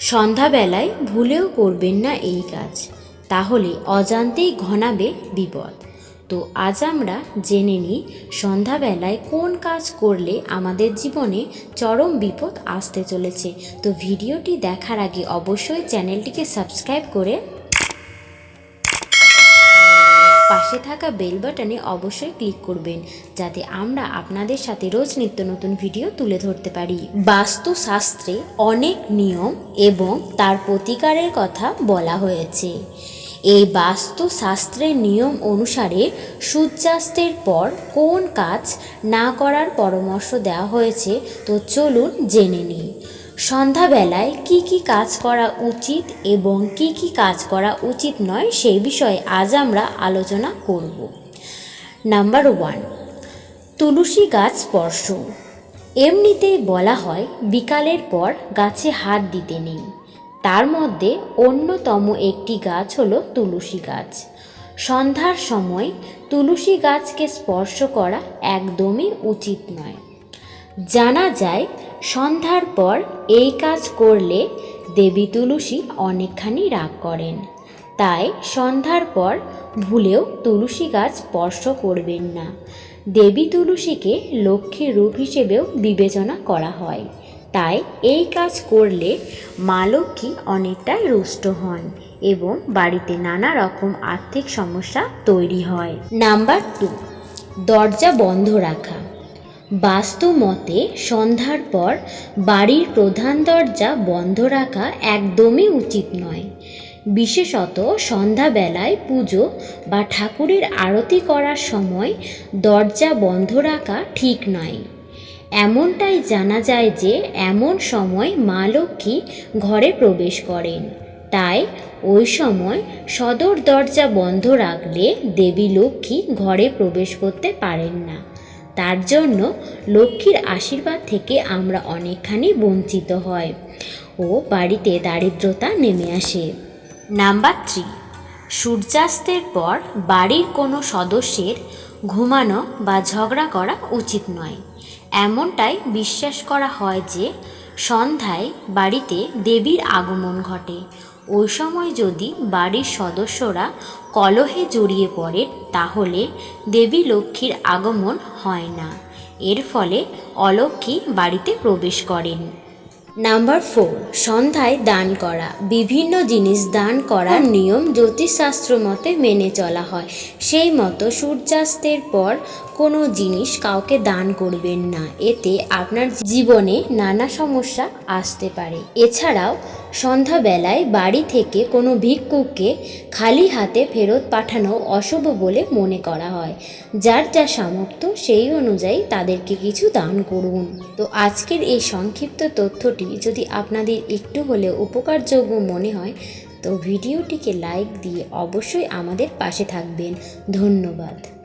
সন্ধ্যাবেলায় ভুলেও করবেন না এই কাজ। তাহলে অজান্তেই ঘনাবে বিপদ। তো আজ আমরা জেনে নিই সন্ধ্যাবেলায় কোন কাজ করলে আমাদের জীবনে চরম বিপদ আসতে চলেছে। তো ভিডিওটি দেখার আগে অবশ্যই চ্যানেলটিকে সাবস্ক্রাইব করে পাশে থাকা বেল বাটনে অবশ্যই ক্লিক করবেন, যাতে আমরা আপনাদের সাথে রোজ নিত্য নতুন ভিডিও তুলে ধরতে পারি। বাস্তুশাস্ত্রে অনেক নিয়ম এবং তার প্রতিকারের কথা বলা হয়েছে। এই বাস্তুশাস্ত্রের নিয়ম অনুসারে সূর্যাস্তের পর কোন কাজ না করার পরামর্শ দেওয়া হয়েছে, তো চলুন জেনে নিই। সন্ধ্যাবেলায় কি কি কাজ করা উচিত এবং কি কি কাজ করা উচিত নয় সেই বিষয়ে আজ আমরা আলোচনা করব। নাম্বার ওয়ান তুলসী গাছ স্পর্শ। এমনিতেই বলা হয় বিকালের পর গাছে হাত দিতে নেই। তার মধ্যে অন্যতম একটি গাছ হলো তুলসী গাছ। সন্ধ্যার সময় তুলসী গাছকে স্পর্শ করা একদমই উচিত নয়। জানা যায় সন্ধ্যার পর এই কাজ করলে দেবী তুলসী অনেকখানি রাগ করেন। তাই সন্ধ্যার পর ভুলেও তুলসী গাছ স্পর্শ করবেন না। দেবী তুলসীকে লক্ষ্মীর রূপ হিসেবেও বিবেচনা করা হয়। তাই এই কাজ করলে মা লক্ষ্মী অনেকটাই রুষ্ট হন এবং বাড়িতে নানা রকম আর্থিক সমস্যা তৈরি হয়। নাম্বার টু দরজা বন্ধ রাখা। বাস্তু মতে সন্ধ্যার পর বাড়ির প্রধান দরজা বন্ধ রাখা একদমই উচিত নয়। বিশেষত সন্ধ্যাবেলায় পুজো বা ঠাকুরের আরতি করার সময় দরজা বন্ধ রাখা ঠিক নয়। এমনটাই জানা যায় যে এমন সময় মা লক্ষ্মী ঘরে প্রবেশ করেন। তাই ওই সময় সদর দরজা বন্ধ রাখলে দেবী লক্ষ্মী ঘরে প্রবেশ করতে পারেন না। তার জন্য লক্ষ্মীর আশীর্বাদ থেকে আমরা অনেকখানি বঞ্চিত হয় ও বাড়িতে দারিদ্রতা নেমে আসে। নাম্বার থ্রি, সূর্যাস্তের পর বাড়ির কোনো সদস্যের ঘুমানো বা ঝগড়া করা উচিত নয়। এমনটাই বিশ্বাস করা হয় যে সন্ধ্যায় বাড়িতে দেবীর আগমন ঘটে ওই সময় যদি বাড়ির সদস্যরা কলহে জড়িয়ে পড়ে, তাহলে দেবী লক্ষ্মীর আগমন হয় না। এর ফলে অলক্ষ্মী বাড়িতে প্রবেশ করেন। নাম্বার ফোর, সন্ধ্যায় দান করা। বিভিন্ন জিনিস দান করার নিয়ম জ্যোতিষশাস্ত্র মতে মেনে চলা হয়। সেই মতো সূর্যাস্তের পর কোনো জিনিস কাউকে দান করবেন না। এতে আপনার জীবনে নানা সমস্যা আসতে পারে। এছাড়াও, সন্ধ্যাবেলায় বাড়ি থেকে কোনো ভিক্ষুককে খালি হাতে ফেরত পাঠানো অশুভ বলে মনে করা হয়। যার যা সামর্থ্য, সেই অনুযায়ী তাদেরকে কিছু দান করুন। তো আজকের এই সংক্ষিপ্ত তথ্যটি যদি আপনাদের একটু হলেও উপকারযোগ্য মনে হয়, তো ভিডিওটিকে লাইক দিয়ে অবশ্যই আমাদের পাশে থাকবেন। ধন্যবাদ।